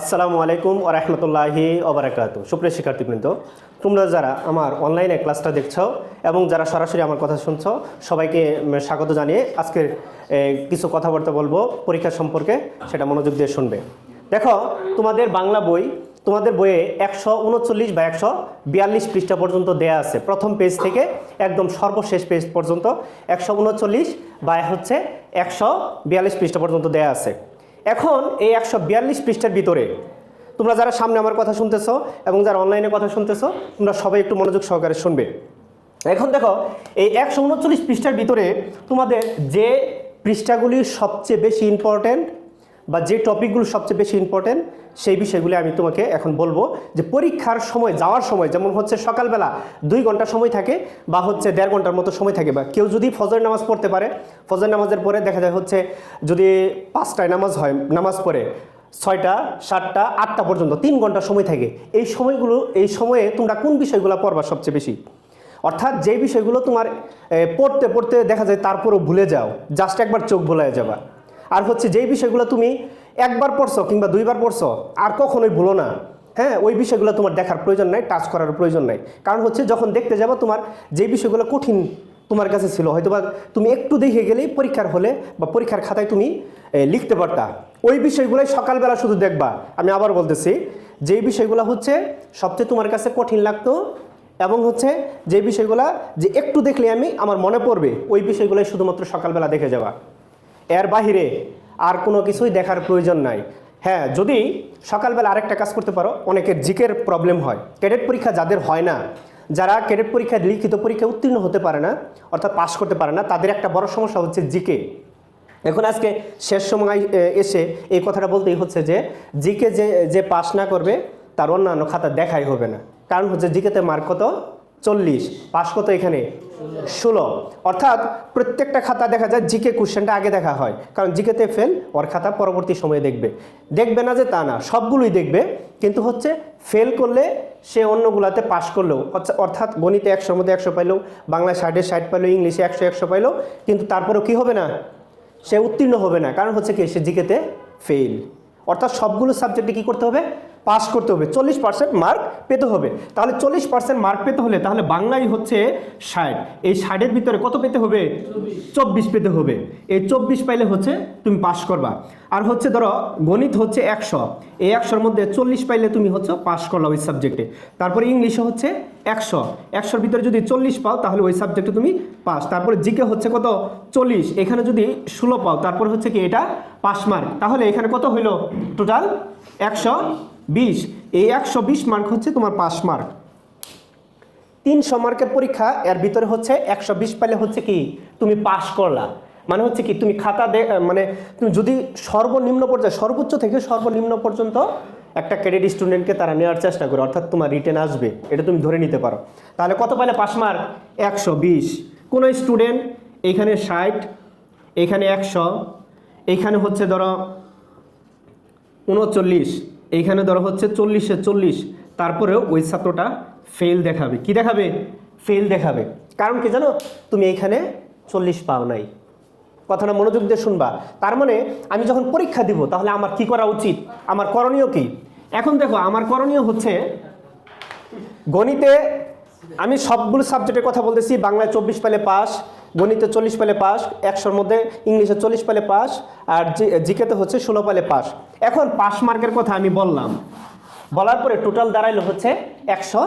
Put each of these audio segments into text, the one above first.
আসসালামু আলাইকুম ও রহমতুল্লাহি ওবরাকাত সুপ্রিয় শিক্ষার্থীবৃন্দ, তোমরা যারা আমার অনলাইনে ক্লাসটা দেখছ এবং যারা সরাসরি আমার কথা শুনছো, সবাইকে স্বাগত জানিয়ে আজকের কিছু কথাবার্তা বলব পরীক্ষা সম্পর্কে, সেটা মনোযোগ দিয়ে শুনবে। দেখো, তোমাদের বাংলা বই, তোমাদের বইয়ে একশো উনচল্লিশ বা একশো বিয়াল্লিশ পৃষ্ঠা পর্যন্ত দেয়া আছে। প্রথম পেজ থেকে একদম সর্বশেষ পেজ পর্যন্ত একশো উনচল্লিশ বা হচ্ছে একশো বিয়াল্লিশ পৃষ্ঠা পর্যন্ত দেয়া আছে। এখন এই একশো বিয়াল্লিশ পৃষ্ঠার ভিতরে, তোমরা যারা সামনে আমার কথা শুনতেছ এবং যারা অনলাইনে কথা শুনতেছ, তোমরা সবাই একটু মনোযোগ সহকারে শুনবে। এখন দেখো, এই একশো উনচল্লিশ পৃষ্ঠার ভিতরে তোমাদের যে পৃষ্ঠাগুলি সবচেয়ে বেশি ইম্পর্ট্যান্ট বা যে টপিকগুলো সবচেয়ে বেশি ইম্পর্ট্যান্ট সেই বিষয়গুলি আমি তোমাকে এখন বলব যে পরীক্ষার সময়, যাওয়ার সময়, যেমন হচ্ছে সকালবেলা দুই ঘণ্টা সময় থাকে বা হচ্ছে দেড় ঘণ্টার মতো সময় থাকে বা কেউ যদি ফজর নামাজ পড়তে পারে ফজর নামাজের পরে দেখা যায় হচ্ছে যদি পাঁচটায় নামাজ হয়, নামাজ পড়ে ছয়টা, সাতটা, আটটা পর্যন্ত তিন ঘণ্টা সময় থাকে, এই সময়গুলো, এই সময়ে তোমরা কোন বিষয়গুলো পড়বা সবচেয়ে বেশি? অর্থাৎ যে বিষয়গুলো তোমার পড়তে পড়তে দেখা যায় তারপরও ভুলে যাও, জাস্ট একবার চোখ ভুলে যাবা। আর হচ্ছে যেই বিষয়গুলো তুমি একবার পড়ছো কিংবা দুইবার পড়ছো, আর কখনোই ভুলো না। হ্যাঁ ওই বিষয়গুলো তোমার দেখার প্রয়োজন নাই টাচ করার প্রয়োজন নাই। কারণ হচ্ছে যখন দেখতে যাব তোমার যে বিষয়গুলো কঠিন তোমার কাছে ছিল হয়তো বা তুমি একটু দেখে গেলেই পরীক্ষার হলে বা পরীক্ষার খাতায় তুমি লিখতে পারতা। ওই বিষয়গুলোই সকালবেলা শুধু দেখবা। আমি আবার বলতেছি, যেই বিষয়গুলো হচ্ছে সবচেয়ে তোমার কাছে কঠিন লাগতো এবং হচ্ছে যে বিষয়গুলো যে একটু দেখলে আমি, আমার মনে পড়বে, ওই বিষয়গুলোই শুধুমাত্র সকালবেলা দেখে যাওয়া। এর বাহিরে আর কোনো কিছুই দেখার প্রয়োজন নাই। হ্যাঁ যদি সকালবেলা আরেকটা কাজ করতে পারো, অনেকের জিকের প্রবলেম হয়। ক্যাডেট পরীক্ষা যাদের হয় না, যারা ক্যাডেট পরীক্ষায় লিখিত পরীক্ষায় উত্তীর্ণ হতে পারে না, অর্থাৎ পাশ করতে পারে না, তাদের একটা বড় সমস্যা হচ্ছে জিকে। এখন আজকে শেষ সময় এসে এই কথাটা বলতেই হচ্ছে যে, জিকে যে যে পাশ না করবে, তার অন্যান্য খাতা দেখাই হবে না। কারণ হচ্ছে জিকেতে মার্ক কত? চল্লিশ। পাশ কত এখানে? ষোলো। অর্থাৎ প্রত্যেকটা খাতা দেখা যায় জিকে কোশ্চেনটা আগে দেখা হয়। কারণ জিকেতে ফেল ওর খাতা পরবর্তী সময়ে দেখবে। দেখবে না যে তা না, সবগুলোই দেখবে। কিন্তু হচ্ছে ফেল করলে সে অন্যগুলাতে পাস করলেও অর্থা- অর্থাৎ গণিতে একশোর মধ্যে একশো পাইলেও বাংলা ষাটে ষাট পাইলেও, ইংলিশে একশো একশো পাইলেও, কিন্তু তারপরেও কি হবে না? সে উত্তীর্ণ হবে না। কারণ হচ্ছে কি? সে জিকেতে ফেল অর্থাৎ সবগুলো সাবজেক্টে কি করতে হবে? পাস করতে হবে, চল্লিশ পার্সেন্ট মার্ক পেতে হবে। তাহলে চল্লিশ পার্সেন্ট মার্ক পেতে হলে তাহলে বাংলাই হচ্ছে ষাট। এই ষাটের ভিতরে কত পেতে হবে? চব্বিশ পেতে হবে। এই চব্বিশ পাইলে হচ্ছে তুমি পাস করবা। আর হচ্ছে ধরো গণিত হচ্ছে একশো। এই একশোর মধ্যে চল্লিশ পাইলে তুমি হচ্ছে পাস করলা ওই সাবজেক্টে তারপরে ইংলিশে হচ্ছে একশো। একশোর ভিতরে যদি চল্লিশ পাও তাহলে ওই সাবজেক্টে তুমি পাস। তারপরে জিকে হচ্ছে কত? চল্লিশ। এখানে যদি ষোলো পাও তারপর হচ্ছে কি এটা পাস মার্ক তাহলে এখানে কত হইল? টোটাল একশো বিশ। এই একশো বিশ মার্ক হচ্ছে তোমার পাস মার্ক তিনশো মার্কের পরীক্ষা, এর ভিতরে হচ্ছে একশো বিশ পাইলে হচ্ছে কি, তুমি পাস করলা। মানে হচ্ছে কি, তুমি খাতা দে মানে তুমি যদি সর্বনিম্ন পর্যায়ে, সর্বোচ্চ থেকে সর্বনিম্ন পর্যন্ত একটা ক্রেডিট স্টুডেন্টকে তারা নেওয়ার চেষ্টা করে, অর্থাৎ তোমার রিটেন আসবে, এটা তুমি ধরে নিতে পারো। তাহলে কত পাইলে পাস মার্ক একশো বিশ। কোনো স্টুডেন্ট এইখানে ষাট এইখানে একশো এইখানে হচ্ছে ধরো উনচল্লিশ। এইখানে ধরো হচ্ছে চল্লিশে চল্লিশ, তারপরেও ওই ছাত্রটা ফেল দেখাবে। কি দেখাবে? ফেল দেখাবে। কারণ কি জানো? তুমি এইখানে চল্লিশ পাও নাই। কথাটা মনোযোগ দিয়ে শুনবা। তার মানে আমি যখন পরীক্ষা দিব, তাহলে আমার কি করা উচিত? আমার করণীয় কি? এখন দেখো, আমার করণীয় হচ্ছে গণিতে আমি সবগুলো সাবজেক্টের কথা বলতেছি, বাংলায় চব্বিশ পেলে পাস গণিতে চল্লিশ পালে পাস, একশোর মধ্যে ইংলিশে চল্লিশ পালে পাস, আর জিকেতে হচ্ছে ষোলো পালে পাস। এখন পাস মার্কের কথা আমি বললাম। বলার পরে টোটাল দাঁড়াইলো হচ্ছে একশো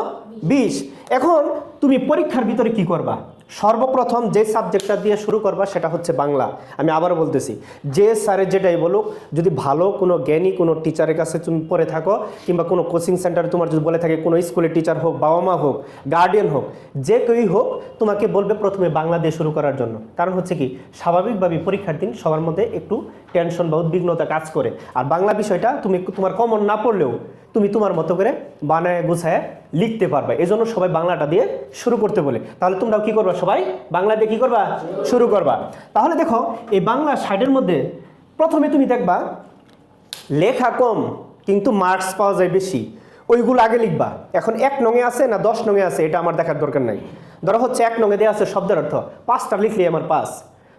বিশ। এখন তুমি পরীক্ষার ভিতরে কি করবা? সর্বপ্রথম যে সাবজেক্টটা দিয়ে শুরু করবা সেটা হচ্ছে বাংলা। আমি আবারও বলতেছি, যে স্যারের যেটাই বলুক, যদি ভালো কোনো জ্ঞানী কোনো টিচারের কাছে তুমি পড়ে থাকো, কিংবা কোনো কোচিং সেন্টারে তোমার যদি বলে থাকে কোনো স্কুলের টিচার হোক, বাবা মা হোক, গার্ডিয়ান হোক, যে কেউই হোক, তোমাকে বলবে প্রথমে বাংলা দিয়ে শুরু করার জন্য। কারণ হচ্ছে কি স্বাভাবিকভাবে পরীক্ষার দিন সবার মধ্যে একটু টেনশন বা উদ্বিগ্নতা কাজ করে। আর বাংলা বিষয়টা তুমি তোমার কমন না পড়লেও তুমি তোমার মতো করে বানায়, গুছায় লিখতে পারবে। এই জন্য সবাই বাংলাটা দিয়ে শুরু করতে বলে। তাহলে তোমরাও কি করবা সবাই? বাংলা দিয়ে কি করবা? শুরু করবা। তাহলে দেখো, এই বাংলা সাইডের মধ্যে প্রথমে তুমি দেখবা, লেখা কম, কিন্তু মার্কস পাওয়া যায় বেশি। ওইগুলো আগে লিখবা। এখন এক নঙে আছে না দশ নঙে আছে, এটা আমার দেখার দরকার নাই। ধরো হচ্ছে এক নঙে দেওয়া আছে শব্দের অর্থ, পাঁচটা লিখলে আমার পাস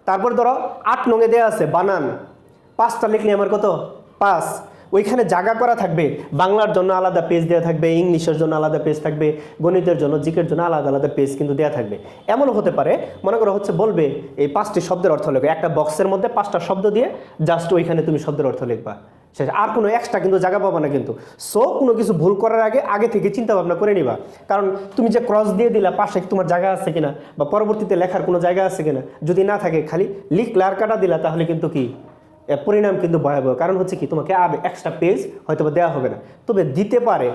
তারপর ধরো আট নঙে দেওয়া আছে বানান। পাঁচটা লিখলে আমার কত? পাঁচ। ওইখানে জাগা করা থাকবে। বাংলার জন্য আলাদা পেজ দেওয়া থাকবে, ইংলিশের জন্য আলাদা পেজ থাকবে, গণিতের জন্য, জিকের জন্য আলাদা আলাদা পেজ কিন্তু দেওয়া থাকবে। এমনও হতে পারে, মনে করো হচ্ছে বলবে, এই পাঁচটি শব্দের অর্থ লেখো। একটা বক্সের মধ্যে পাঁচটা শব্দ দিয়ে জাস্ট ওইখানে তুমি শব্দের অর্থ লিখবা। শেষ। আর কোনো এক্সট্রা কিন্তু জায়গা পাবা না কিন্তু। সো কোনো কিছু ভুল করার আগে আগে থেকে চিন্তা ভাবনা করে নিবা। কারণ তুমি যে ক্রস দিয়ে দিলা, পাশে তোমার জায়গা আছে কিনা? বা পরবর্তীতে লেখার কোনো জায়গা আছে কিনা? যদি না থাকে খালি লিখ লার কাটা দিলা, তাহলে কিন্তু কি? এর পরিণাম কিন্তু ভয়াবহ। কারণ হচ্ছে কি, তোমাকে আর এক্সট্রা পেজ হয়তো বা দেওয়া হবে না। তবে দিতে পারে।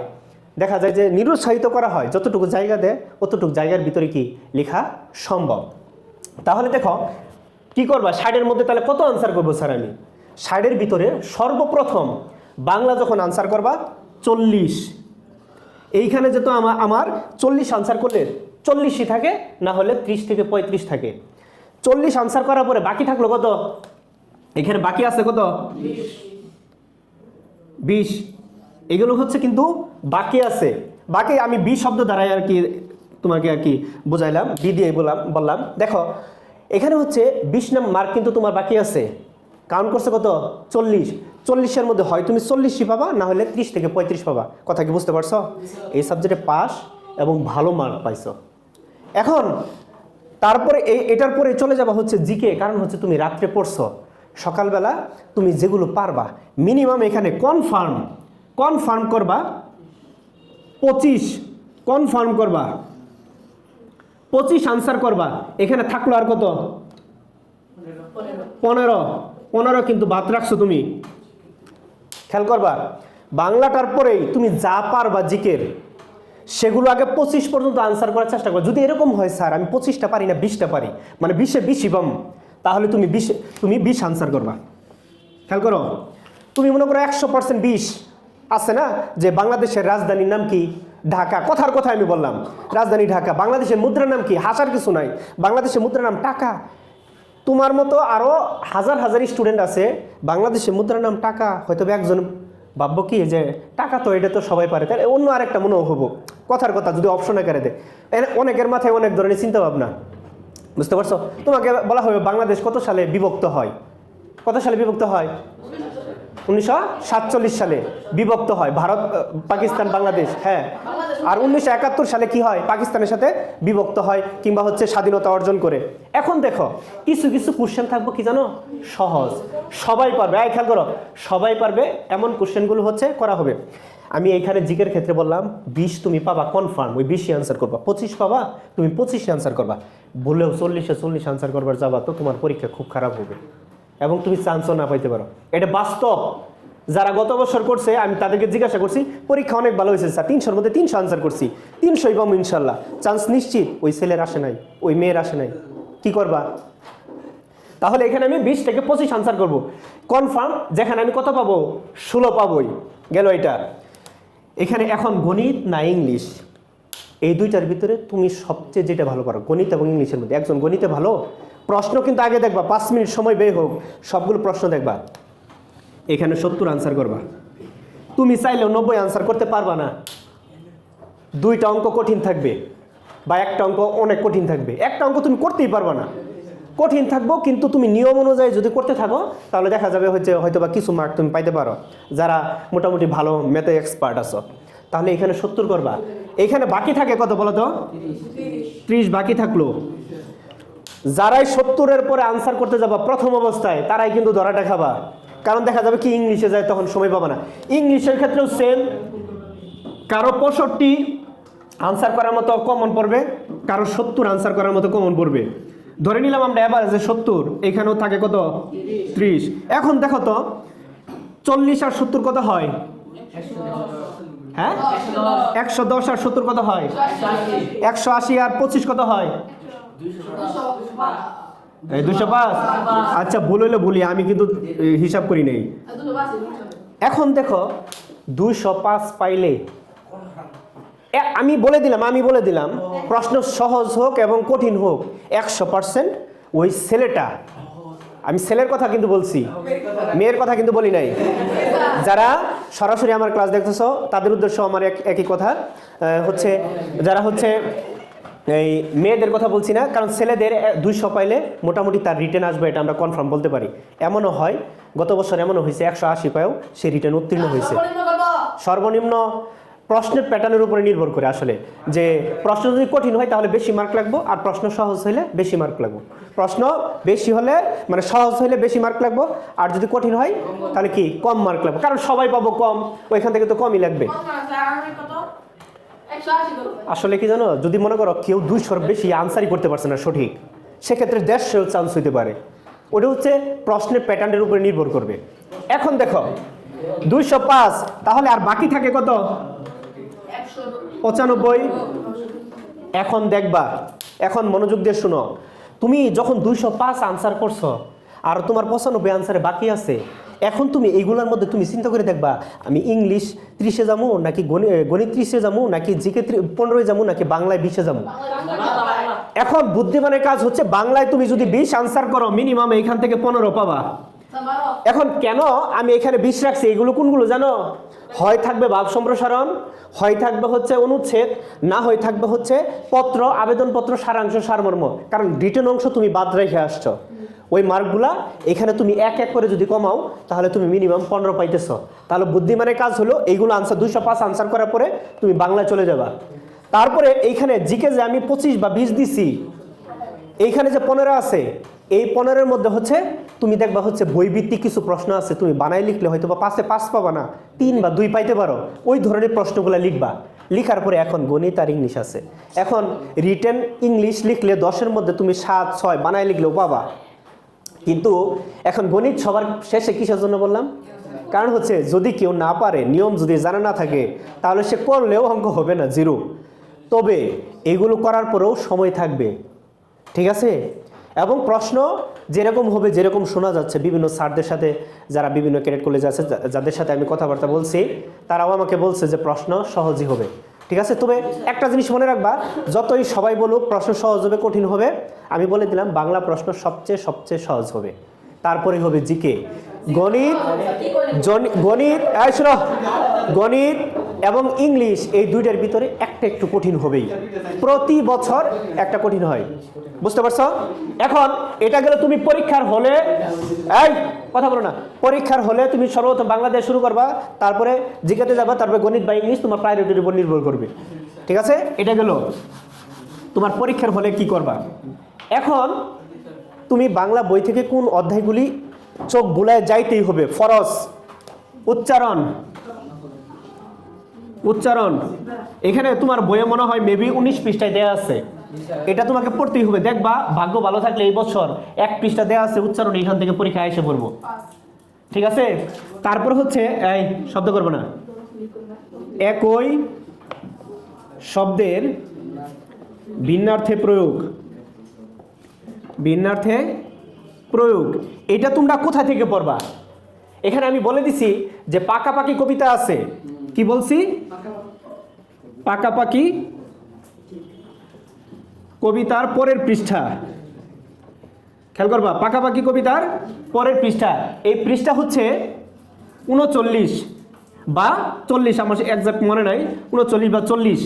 দেখা যায় যে নিরুৎসাহিত করা হয়, যতটুকু জায়গা দেয়, অতটুকু জায়গার ভিতরে কি লেখা সম্ভব। তাহলে দেখো, কি করবা? ষাটের মধ্যে তাহলে কত আনসার করব স্যার আমি? ষাটের ভিতরে সর্বপ্রথম বাংলা যখন আনসার করবা, চল্লিশ। এইখানে যেহেতু আমার আমার চল্লিশ আনসার করলে চল্লিশই থাকে, না হলে ত্রিশ থেকে পঁয়ত্রিশ থাকে। চল্লিশ আনসার করার পরে বাকি থাকল কত? এখানে বাকি আছে কত? বিশ। এগুলো হচ্ছে কিন্তু বাকি আছে। বাকি আমি বি শব্দ দ্বারাই আর কি তোমাকে আর কি বোঝাইলাম, বি দিয়ে বললাম বললাম। দেখো, এখানে হচ্ছে বিশ নাম মার্ক কিন্তু তোমার বাকি আছে। কাউন্ট করছে কত? চল্লিশ। চল্লিশের মধ্যে হয়, তুমি চল্লিশই পাবা, না হলে ত্রিশ থেকে পঁয়ত্রিশ পাবা। কথা কি বুঝতে পারছ? এই সাবজেক্টে পাস এবং ভালো মার্ক পাইছো। এখন, তারপরে এই, এটার পরে চলে যাবা হচ্ছে জিকে কারণ হচ্ছে তুমি রাত্রে পড়ছো। সকালবেলা তুমি যেগুলো পারবা। মিনিমাম এখানে কনফার্ম কনফার্ম করবা পঁচিশ কনফার্ম করবা পঁচিশ আনসার করবা। এখানে থাকল আর কত? পনেরো। পনেরো কিন্তু বাদ রাখছো তুমি। খেয়াল করবা, বাংলাটার পরেই তুমি যা পারবা জিকের, সেগুলো আগে পঁচিশ পর্যন্ত আনসার করার চেষ্টা করো। যদি এরকম হয়, স্যার, আমি পঁচিশটা পারি না, বিশটা পারি। মানে বিশে বিশই পাম তাহলে তুমি বিশ তুমি বিশ আনসার করবা। খেয়াল করো, তুমি মনে করো একশো পার্সেন্ট বিশ আছে না, যে বাংলাদেশের রাজধানীর নাম কি? ঢাকা। কথার কথা আমি বললাম, রাজধানী ঢাকা। বাংলাদেশের মুদ্রার নাম কি? হাসার কিছু নাই। বাংলাদেশের মুদ্রার নাম টাকা। তোমার মতো আরও হাজার হাজার স্টুডেন্ট আছে, বাংলাদেশের মুদ্রার নাম টাকা। হয়তো একজন ভাববো কি, যে টাকা তো এটা তো সবাই পারে। তাহলে অন্য আরেকটা মনে হব। কথার কথা যদি অপশন আকারে দেয়। অনেকের মাথায় অনেক ধরনের চিন্তা ভাবনা বুঝতে পারছ? তোমাকে বলা হবে বাংলাদেশ কত সালে বিভক্ত হয়? কত সালে বিভক্ত হয়? উনিশশো সাতচল্লিশ সালে বিভক্ত হয়। ভারত পাকিস্তান, বাংলাদেশ হ্যাঁ। আর উনিশশো একাত্তর সালে কি হয়? পাকিস্তানের সাথে বিভক্ত হয় কিংবা হচ্ছে স্বাধীনতা অর্জন করে। এখন দেখো, কিছু কিছু কোশ্চেন থাকব কি জানো? সহজ। সবাই পারবে এই খেয়াল করো, সবাই পারবে এমন কোশ্চেনগুলো হচ্ছে করা হবে। আমি এখানে জিকের ক্ষেত্রে বললাম, বিশ তুমি পাবা কনফার্ম ওই বিশই আনসার করবা। পঁচিশ পাবা, তুমি পঁচিশে আনসার করবা। বললেও চল্লিশে চল্লিশ আনসার করবার যাবা তো তোমার পরীক্ষা খুব খারাপ হবে। এবং তুমি চান্সও না পাইতে পারো। এটা বাস্তব। যারা গত বছর করছে, আমি তাদেরকে জিজ্ঞাসা করছি, পরীক্ষা অনেক ভালো হয়েছে স্যার, তিনশোর মধ্যে তিনশো আনসার করছি। তিনশোই পাবো ইনশাল্লাহ। চান্স নিশ্চিত, ওই ছেলের আসে নাই, ওই মেয়ের আসে নাই। কি করবা? তাহলে এখানে আমি বিশ থেকে পঁচিশ আনসার করব। কনফার্ম যেখানে আমি কত পাবো? ষোলো পাবোই। গেল এটা। এখানে এখন গণিত না ইংলিশ? এই দুইটার ভিতরে তুমি সবচেয়ে যেটা ভালো পারো, গণিত এবং ইংলিশের মধ্যে। একজন গণিতে ভালো, প্রশ্ন কিন্তু আগে দেখবা, পাঁচ মিনিট সময় ব্যয় হোক, সবগুলো প্রশ্ন দেখবা। এখানে সত্তর আনসার করবা। তুমি চাইলেও নব্বই আনসার করতে পারবা না। দুইটা অঙ্ক কঠিন থাকবে, বা একটা অঙ্ক অনেক কঠিন থাকবে। একটা অঙ্ক তুমি করতেই পারবা না। কঠিন থাকব, কিন্তু তুমি নিয়ম অনুযায়ী যদি করতে থাকো, তাহলে দেখা যাবে হচ্ছে হয়তো বা কিছু মার্ক তুমি পাইতে পারো। যারা মোটামুটি ভালো ম্যাথে এক্সপার্ট আছো। তাহলে এখানে সত্তর করবা। এখানে বাকি থাকে কত বলো তো? ত্রিশ বাকি থাকল। যারাই সত্তরের পরে আনসার করতে যাবা প্রথম অবস্থায়, তারাই কিন্তু ধরাটা খাবা। কারণ দেখা যাবে কি ইংলিশে যায় তখন সময় পাবা না। ইংলিশের ক্ষেত্রেও সেম কারও পঁয়ষট্টি আনসার করার মতো কমন পড়বে, কারও সত্তর আনসার করার মতো কমন পড়বে। ধরে নিলাম আমরা অ্যাভারেজে সত্তর, এখানেও থাকে কত? ত্রিশ। এখন দেখো তো, চল্লিশ আর সত্তর কত হয়? হ্যাঁ? একশো দশ আর সত্তর কত হয়? একশো আশি আর পঁচিশ কত হয়? এই দুশো পাঁচ। আচ্ছা ভুল হইলে বলি আমি কিন্তু হিসাব করি নেই। এখন দেখো দুইশো পাঁচ পাইলে আমি বলে দিলাম, আমি বলে দিলাম, প্রশ্ন সহজ হোক এবং কঠিন হোক, একশো পার্সেন্ট ওই ছেলেটা, আমি ছেলের কথা কিন্তু বলছি, মেয়ের কথা কিন্তু বলি নাই, যারা সরাসরি আমার ক্লাস দেখতেছ, তাদের উদ্দেশ্য আমার এক- একই কথা হচ্ছে যারা হচ্ছে এই মেয়েদের কথা বলছি না, কারণ ছেলেদের দুইশো পাইলে মোটামুটি তার রিটার্ন আসবে, এটা আমরা কনফার্ম বলতে পারি। এমনও হয়, গত বছর এমনও হয়েছে, একশো আশি পায়েও সে রিটার্ন উত্তীর্ণ হয়েছে। সর্বনিম্ন প্রশ্নের প্যাটার্নের উপরে নির্ভর করে আসলে যে প্রশ্ন যদি কঠিন হয় তাহলে বেশি মার্ক লাগবে, আর প্রশ্ন সহজ হলে বেশি মার্ক লাগবো প্রশ্ন বেশি হলে মানে সহজ হলে বেশি মার্ক লাগবো, আর যদি কঠিন হয় তাহলে কি কম মার্ক লাগবে কারণ সবাই পাবো কম, ওইখান থেকে তো কমই লাগবে কত আছে? আর আমি কত? 180 করব। আসলে কি জানো যদি মনে করো কেউ দুইশোর বেশি আনসারই করতে পারছে না সঠিক, সেক্ষেত্রে দেড়শো চান্স হইতে পারে ওটা হচ্ছে প্রশ্নের প্যাটার্নের উপরে নির্ভর করবে এখন দেখো, দুইশো পাঁচ, তাহলে আর বাকি থাকে কত 100 পঁচানব্বই। এখন দেখবা এখন মনোযোগ দিয়ে শুনো। তুমি যখন দুইশো পাঁচ আনসার করছ আর তোমার পঁচানব্বই আনসারে বাকি আছে এখন তুমি এইগুলোর মধ্যে তুমি চিন্তা করে দেখবা আমি ইংলিশ ত্রিশে যাব নাকি গণি- গণিত ত্রিশে যাব নাকি জিকে পনেরোয় যাব নাকি বাংলায় বিশে যাব? এখন বুদ্ধিমানের কাজ হচ্ছে বাংলায় তুমি যদি বিশ আনসার করো মিনিমাম এখান থেকে পনেরো পাবা। এখন কেন আমি এখানে বিশ রাখছি? এগুলো কোনগুলো জানো? হয় থাকবে ভাব সম্প্রসারণ, হয় থাকবে হচ্ছে অনুচ্ছেদ, না হয় থাকবে হচ্ছে পত্র, আবেদনপত্র, সারাংশ, সারমর্ম। কারণ রিটার্ন অংশ তুমি বাদ রেখে আসছো। ওই মার্কগুলা এখানে তুমি এক এক করে যদি কমাও, তাহলে তুমি মিনিমাম পনেরো পাইতেছ। তাহলে বুদ্ধিমানের কাজ হলো এইগুলো আনসার দুশো পাঁচ আনসার করার পরে তুমি বাংলায় চলে যাবা। তারপরে এইখানে জিকে যে আমি পঁচিশ বা বিশ দিছি, এইখানে যে পনেরো আছে এই পনেরোর মধ্যে হচ্ছে, তুমি দেখবা হচ্ছে বইভিত্তিক কিছু প্রশ্ন আছে, তুমি বানাই লিখলে হয়তো বা পাশে পাস পাবা না, তিন বা দুই পাইতে পারো। ওই ধরনের প্রশ্নগুলো লিখবা। লিখার পরে এখন গণিত আর ইংলিশ আছে। এখন রিটেন ইংলিশ লিখলে দশের মধ্যে তুমি সাত, ছয় বানাই লিখলেও পাবা। কিন্তু এখন গণিত সবার শেষে কিসের জন্য বললাম? কারণ হচ্ছে যদি কেউ না পারে, নিয়ম যদি জানা না থাকে, তাহলে সে করলেও অঙ্ক হবে না, জিরো। তবে এগুলো করার পরেও সময় থাকবে। ঠিক আছে? এবং প্রশ্ন যেরকম হবে, যেরকম শোনা যাচ্ছে, বিভিন্ন স্যারদের সাথে যারা বিভিন্ন ক্যাডেট কলেজে আছে যাদের সাথে আমি কথাবার্তা বলছি, তারাও আমাকে বলছে যে প্রশ্ন সহজই হবে। ঠিক আছে? তবে একটা জিনিস মনে রাখবা, যতই সবাই বলুক, প্রশ্ন সহজ হবে, কঠিন হবে, আমি বলে দিলাম, বাংলা প্রশ্ন সবচেয়ে সবচেয়ে সহজ হবে। তারপরে হবে জিকে। গণিত গণিত গণিত এবং ইংলিশ এই দুইটার ভিতরে একটা একটু কঠিন হবেই। প্রতি বছর একটা কঠিন হয়। বুঝতে পারছ? এখন এটা গেলে তুমি পরীক্ষার হলে, এই, কথা বলো না। পরীক্ষার হলে তুমি সর্বপ্রথম বাংলাদেশ শুরু করবা, তারপরে জিজ্ঞাতে যাবা, তারপরে গণিত বা ইংলিশ তোমার প্রায়োরিটির উপর নির্ভর করবে। ঠিক আছে? এটা গেল। তোমার পরীক্ষার হলে কি করবা? এখন তুমি বাংলা বই থেকে কোন অধ্যায়গুলি চোখ বুলায় যাইতেই হবে? ফরস উচ্চারণ। উচ্চারণ। এখানে তোমার বইয়ে মনে হয় মেবি উনিশ পৃষ্ঠায় দেয়া আছে। এটা তোমাকে পড়তেই হবে। দেখবা, ভাগ্য ভালো থাকলে এই বছর এক পৃষ্ঠা দেয়া আছে, উচ্চারণ এখান থেকে পরীক্ষা এসে পড়ব। ঠিক আছে? তারপর হচ্ছে, এই, শব্দ করব না। একই শব্দের ভিন্নার্থে প্রয়োগ। ভিন্নার্থে প্রয়োগ। এটা তোমরা কোথা থেকে পড়বা? এখানে আমি বলে দিছি যে পাকাপাকি কবিতা আছে। কি বলছি? পাকাপাকি। কবিতার পরের পৃষ্ঠা। খেয়াল করবা, পাকাপাকি কবিতার পরের পৃষ্ঠা। এই পৃষ্ঠা হচ্ছে উনচল্লিশ বা চল্লিশ, আমার একজাক্ট মনে নাই উনচল্লিশ বা চল্লিশ।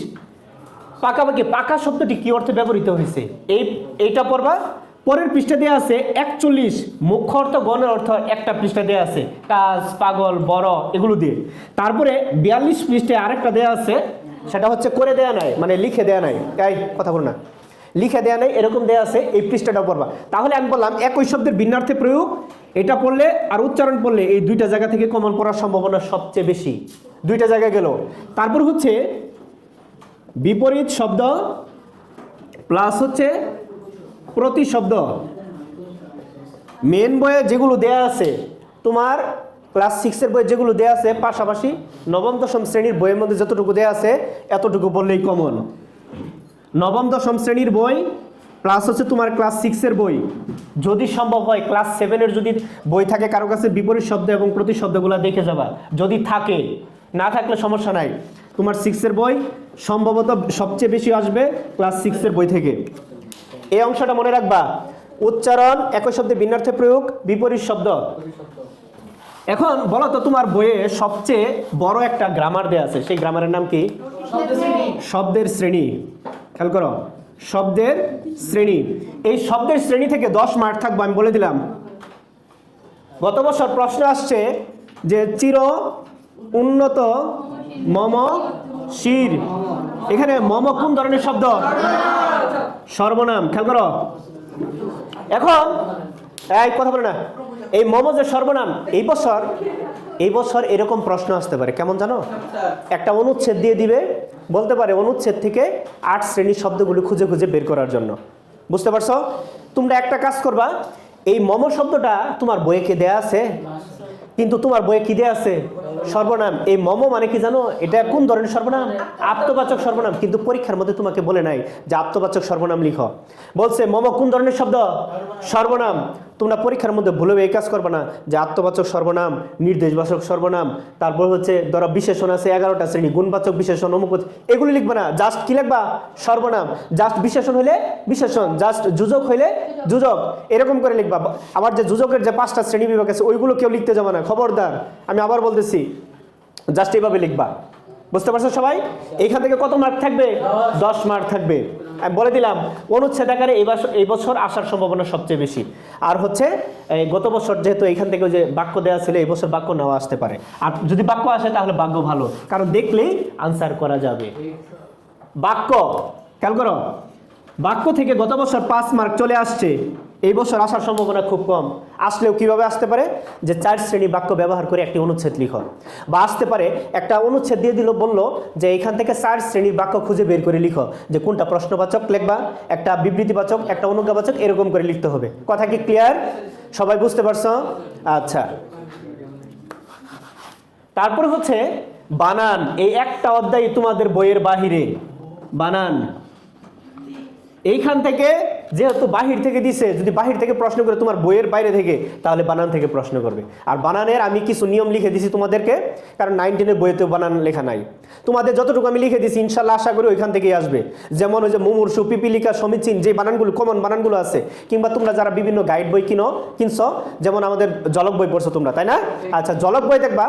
পাকাপাকি, পাকা শব্দটি কি অর্থে ব্যবহৃত হয়েছে? এই, এইটা পড়বা। পরের পৃষ্ঠা দেওয়া আছে একচল্লিশ। মুখ্য অর্থ, গণের অর্থ একটা পৃষ্ঠা দেওয়া আছে। কাজ, পাগল, বড়, এগুলো দিয়ে। তারপরে বিয়াল্লিশ পৃষ্ঠায় আরেকটা দেওয়া আছে, সেটা হচ্ছে করে দেয়া নাই মানে লিখে দেয়া নাই। তাই কথা বলো না। লিখে দেয়া নাই, এরকম দেয়া আছে, এই পৃষ্ঠাটা পড়বা। তাহলে আমি বললাম, একই শব্দের ভিন্নার্থে প্রয়োগ, এটা পড়লে আর উচ্চারণ পড়লে এই দুইটা জায়গা থেকে কমন পড়ার সম্ভাবনা সবচেয়ে বেশি। দুইটা জায়গায় গেল। তারপর হচ্ছে বিপরীত শব্দ প্লাস হচ্ছে প্রতিশব্দ। মেন বইয়ে যেগুলো দেয়া আছে, তোমার ক্লাস সিক্সের বইয়ে যেগুলো দেয়া আছে, পাশাপাশি নবম, দশম শ্রেণির বইয়ের মধ্যে যতটুকু দেয়া আছে, এতটুকু বললেই কমন নবম, দশম শ্রেণির বই প্লাস হচ্ছে তোমার ক্লাস সিক্সের বই। যদি সম্ভব হয় ক্লাস সেভেনের যদি বই থাকে, কারও কাছে বিপরীত শব্দ এবং প্রতিশব্দগুলো দেখে যাবা। যদি থাকে, না থাকলে সমস্যা নাই। তোমার সিক্সের বই সম্ভবত সবচেয়ে বেশি আসবে ক্লাস সিক্সের বই থেকে। এই অংশটা মনে রাখবা। উচ্চারণ একই শব্দে ভিন্নার্থে প্রয়োগ, বিপরীত শব্দ। এখন বলো তো তোমার বইয়ে সবচেয়ে বড় একটা গ্রামার দেয়া আছে। সেই গ্রামারের নাম কি? শব্দের শ্রেণি। খেয়াল করো। শব্দের শ্রেণি। এই শব্দের শ্রেণি থেকে দশ মার্ক থাকব, আমি বলে দিলাম। গত বছর প্রশ্ন আসছে যে চির উন্নত মম শির। এখানে মম কোন ধরনের শব্দ? সর্বনাম, খেয়াল করো। এখন, এই কথা বলে না। এই মম যে সর্বনাম, এই বছর এই বছর এরকম প্রশ্ন আসতে পারে, কেমন জানো? একটা অনুচ্ছেদ দিয়ে দিবে, বলতে পারে অনুচ্ছেদ থেকে আট শ্রেণির শব্দগুলো খুঁজে খুঁজে বের করার জন্য। বুঝতে পারছ? তোমরা একটা কাজ করবা, এই মম শব্দটা তোমার বইয়ে কে দেয়া আছে? কিন্তু তোমার বইয়ে কি দেয়া আছে? সর্বনাম। এই মম মানে কি জানো? এটা কোন ধরনের সর্বনাম? আত্মবাচক সর্বনাম। কিন্তু পরীক্ষার মধ্যে তোমাকে বলে নাই যে আত্মবাচক সর্বনাম লিখো। বলছে, মম কোন ধরনের শব্দ? সর্বনাম। তোমরা পরীক্ষার মধ্যে ভুলেও এই কাজ করবে না যে আত্মবাচক সর্বনাম, নির্দেশবাচক সর্বনাম। তারপর হচ্ছে, ধরো বিশেষণ আছে, এগারোটা শ্রেণি, গুণবাচক বিশেষণ অমুক এগুলি লিখবে না। জাস্ট কি লিখবা? সর্বনাম। জাস্ট বিশেষণ হইলে বিশেষণ জাস্ট যুজক হইলে যুজক। এরকম করে লিখবা। আবার যে যুজকের যে পাঁচটা শ্রেণি বিভাগ আছে, ওইগুলো কেউ লিখতে যাবে না। খবরদার। আমি আবার বলতেছি জাস্ট এইভাবে লিখবা। বুঝতে পারছ সবাই? এইখান থেকে কত মার্ক থাকবে? দশ মার্ক থাকবে। আমি বলে দিলাম, অনুচ্ছেদ আকারে এই বছর আসার সম্ভাবনা সবচেয়ে বেশি। আর হচ্ছে গত বছর যেহেতু এইখান থেকে যে বাক্য দেওয়া ছিল, এই বছর বাক্য নেওয়া আসতে পারে। আর যদি বাক্য আসে, তাহলে বাক্য ভালো। কারণ দেখলেই আনসার করা যাবে। বাক্য, খেয়াল করো। বাক্য থেকে গত বছর পাঁচ মার্ক চলে আসছে। এই বছর আসার সম্ভাবনা খুব কম। আসলেও কীভাবে আসতে পারে? যে চার শ্রেণি বাক্য ব্যবহার করে একটি অনুচ্ছেদ লিখো। বা আসতে পারে, একটা অনুচ্ছেদ দিয়ে দিল, বলল যে এখান থেকে চার শ্রেণির বাক্য খুঁজে বের করে লিখো। যে কোনটা প্রশ্নবাচক লিখবা, একটা বিবৃতিবাচক, একটা অনুজ্ঞাবাচক, এরকম করে লিখতে হবে। কথা কি ক্লিয়ার সবাই বুঝতে পারছ? আচ্ছা। তারপর হচ্ছে, বানান, এই একটা অধ্যায় তোমাদের বইয়ের বাহিরে। বানান। এইখান থেকে যেহেতু বাহির থেকে দিছে, যদি বাহির থেকে প্রশ্ন করে তোমার বইয়ের বাইরে থেকে, তাহলে বানান থেকে প্রশ্ন করবে। আর বানানের আমি কিছু নিয়ম লিখে দিছি তোমাদেরকে, কারণ নাইনটিনের বইয়েতেও বানান লেখা নাই। তোমাদের যতটুকু আমি লিখে দিছি, ইনশাল্লাহ আশা করি ওইখান থেকেই আসবে। যেমন ওই যে মুমূর্ষু, পিপিলিকা, সমীচীন, যে বানানগুলো কমন বানানগুলো আছে, কিংবা তোমরা যারা বিভিন্ন গাইড বই কিনো, কিনছো, যেমন আমাদের জলক বই পড়ছো তোমরা, তাই না? আচ্ছা জলক বই দেখবা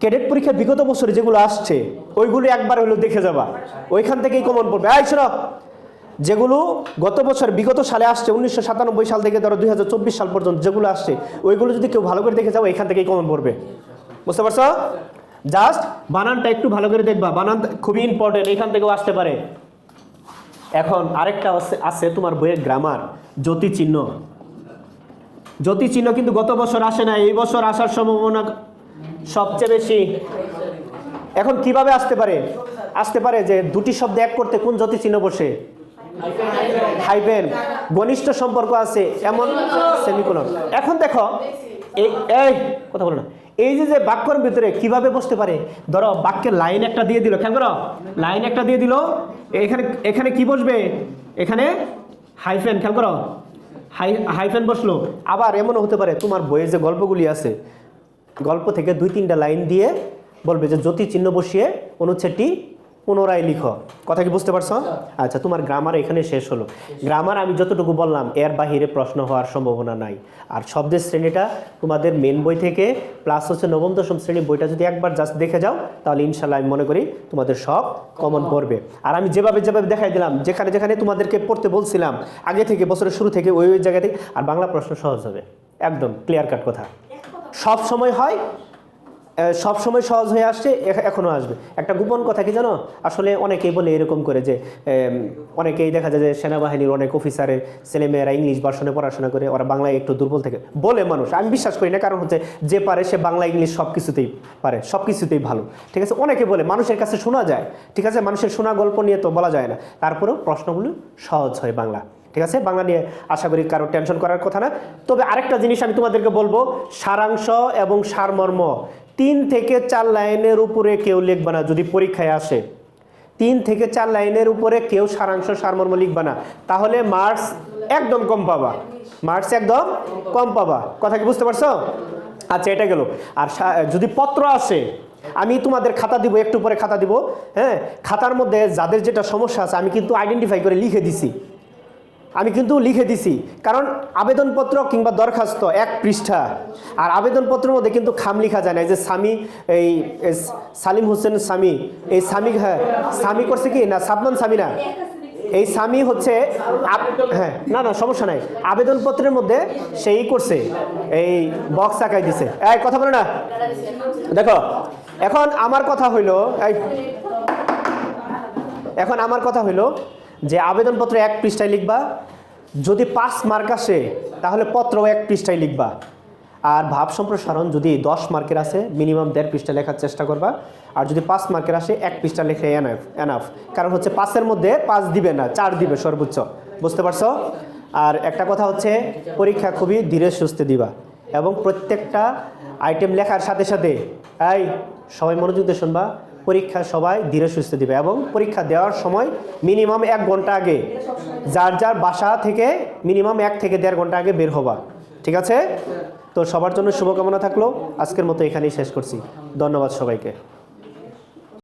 ক্যাডেট পরীক্ষা বিগত বছরে যেগুলো আসছে, ওইগুলো একবার হলেও দেখে যাবা। ওইখান থেকেই কমন পড়বে। আই শোনো যেগুলো গত বছর, বিগত সালে আসছে, উনিশশো সাতানব্বই সাল থেকে ধরো দুই হাজার চব্বিশ সাল পর্যন্ত যেগুলো আসছে, ওইগুলো যদি কেউ ভালো করে দেখে যাও, এখান থেকেই কমন পড়বে। বুঝতে পারছ? জাস্ট বানানটা একটু ভালো করে দেখবা। বানান খুবই ইম্পর্টেন্ট এখান থেকেও আসতে পারে। এখন আরেকটা আছে তোমার বইয়ের গ্রামার জ্যোতি চিহ্ন জ্যোতি চিহ্ন কিন্তু গত বছর আসে না এই বছর আসার সম্ভাবনা সবচেয়ে বেশি। এখন কীভাবে আসতে পারে? আসতে পারে যে দুটি শব্দ এক করতে কোন জ্যোতি চিহ্ন বসে? হাইফেন ঘনিষ্ঠ সম্পর্ক আছে, এমন সেমিকোলন। এখন দেখো, এই কথা বলো না। এই যে যে বাক্যর ভিতরে কীভাবে বসতে পারে, ধরো বাক্যের লাইন একটা দিয়ে দিল, খেয়াল করো, লাইন একটা দিয়ে দিল, এখানে এখানে কি বসবে? এখানে হাইফেন, খেয়াল করো, হাই, হাইফেন বসল। আবার এমনও হতে পারে, তোমার বইয়ের যে গল্পগুলি আছে, গল্প থেকে দুই তিনটা লাইন দিয়ে বলবে যে জ্যোতি চিহ্ন বসিয়ে অনুচ্ছেদটি পুনরায় লিখো। কথা কি বুঝতে পারছ? আচ্ছা। তোমার গ্রামার এখানে শেষ হলো। গ্রামার আমি যতটুকু বললাম এর বাহিরে প্রশ্ন হওয়ার সম্ভাবনা নাই। আর শব্দের শ্রেণীটা তোমাদের মেন বই থেকে প্লাস হচ্ছে নবম দশম শ্রেণি বইটা যদি একবার জাস্ট দেখে যাও তাহলে ইনশাল্লাহ আমি মনে করি তোমাদের সব কমন পড়বে। আর আমি যেভাবে যেভাবে দেখাই দিলাম যেখানে যেখানে তোমাদেরকে পড়তে বলছিলাম আগে থেকে বছরের শুরু থেকে ওই ওই জায়গা থেকে আর বাংলা প্রশ্ন সহজ হবে। একদম ক্লিয়ার কাট কথা। সব সময় হয় সব সময় সহজ হয়ে আসছে, এখ- এখনও আসবে। একটা গোপন কথা কি জানো? আসলে অনেকেই বলে এরকম করে যে অনেকেই দেখা যায় যে সেনাবাহিনীর অনেক অফিসারের ছেলেমেয়েরা ইংলিশ ভার্সনে পড়াশোনা করে, ওরা বাংলায় একটু দুর্বল থেকে। বলে মানুষ। আমি বিশ্বাস করি না, কারণ হচ্ছে যে পারে সে বাংলা, ইংলিশ সব কিছুতেই পারে সব কিছুতেই ভালো। ঠিক আছে? অনেকে বলে মানুষের কাছে শোনা যায়। ঠিক আছে? মানুষের শোনা গল্প নিয়ে তো বলা যায় না। তারপরেও প্রশ্নগুলো সহজ হয় বাংলা। ঠিক আছে? বাংলা নিয়ে আশা করি কারও টেনশন করার কথা না। তবে আরেকটা জিনিস আমি তোমাদেরকে বলব, সারাংশ এবং সারমর্ম। তিন থেকে চার লাইনের উপরে কেউ লিখবে না যদি পরীক্ষায় আসে। তিন থেকে চার লাইনের উপরে কেউ সারাংশ সারমর্ম লিখবে না। তাহলে মার্কস একদম কম পাবা। মার্কস একদম কম পাবা। কথা কি বুঝতে পারছ? আচ্ছা এটা গেল। আর যদি পত্র আসে, আমি তোমাদের খাতা দিব, একটু পরে খাতা দিব হ্যাঁ? খাতার মধ্যে যাদের যেটা সমস্যা আছে, আমি কিন্তু আইডেন্টিফাই করে লিখে দিছি। আমি কিন্তু লিখে দিছি। কারণ আবেদনপত্র কিংবা দরখাস্ত এক পৃষ্ঠা। আর আবেদনপত্রের মধ্যে কিন্তু খাম লেখা যায় না। যে স্বামী, এই সালিম হোসেন স্বামী, এই স্বামী হ্যাঁ স্বামী করছে কি? না সাবমান স্বামী না। এই স্বামী হচ্ছে হ্যাঁ না না, সমস্যা নাই। আবেদনপত্রের মধ্যে সেই করছে। এই বক্স আঁকাই দিছে। এই, কথা বলে না। দেখো, এখন আমার কথা হইল এখন আমার কথা হইল যে আবেদনপত্র এক পৃষ্ঠায় লিখবা, যদি পাঁচ মার্ক আসে, তাহলে পত্র এক পৃষ্ঠায় লিখবা। আর ভাব সম্প্রসারণ, যদি দশ মার্কের আসে মিনিমাম দেড় পৃষ্ঠা লেখার চেষ্টা করবা। আর যদি পাঁচ মার্কের আসে, এক পৃষ্ঠা লেখে এনাফ এনাফ কারণ হচ্ছে পাঁচের মধ্যে পাঁচ দিবে না, চার দিবে সর্বোচ্চ। বুঝতে পারছ? আর একটা কথা হচ্ছে, পরীক্ষা খুবই ধীরে সুস্থে দিবা। এবং প্রত্যেকটা আইটেম লেখার সাথে সাথে, এই, সবাই মনোযোগ দিয়ে শুনবা। পরীক্ষা সবাই ধীরে সুস্থ দিবে এবং পরীক্ষা দেওয়ার সময় মিনিমাম এক ঘণ্টা আগে, যার যার বাসা থেকে মিনিমাম এক থেকে দেড় ঘণ্টা আগে বের হবা। ঠিক আছে? তো সবার জন্য শুভকামনা থাকল। আজকের মতো এখানেই শেষ করছি। ধন্যবাদ সবাইকে।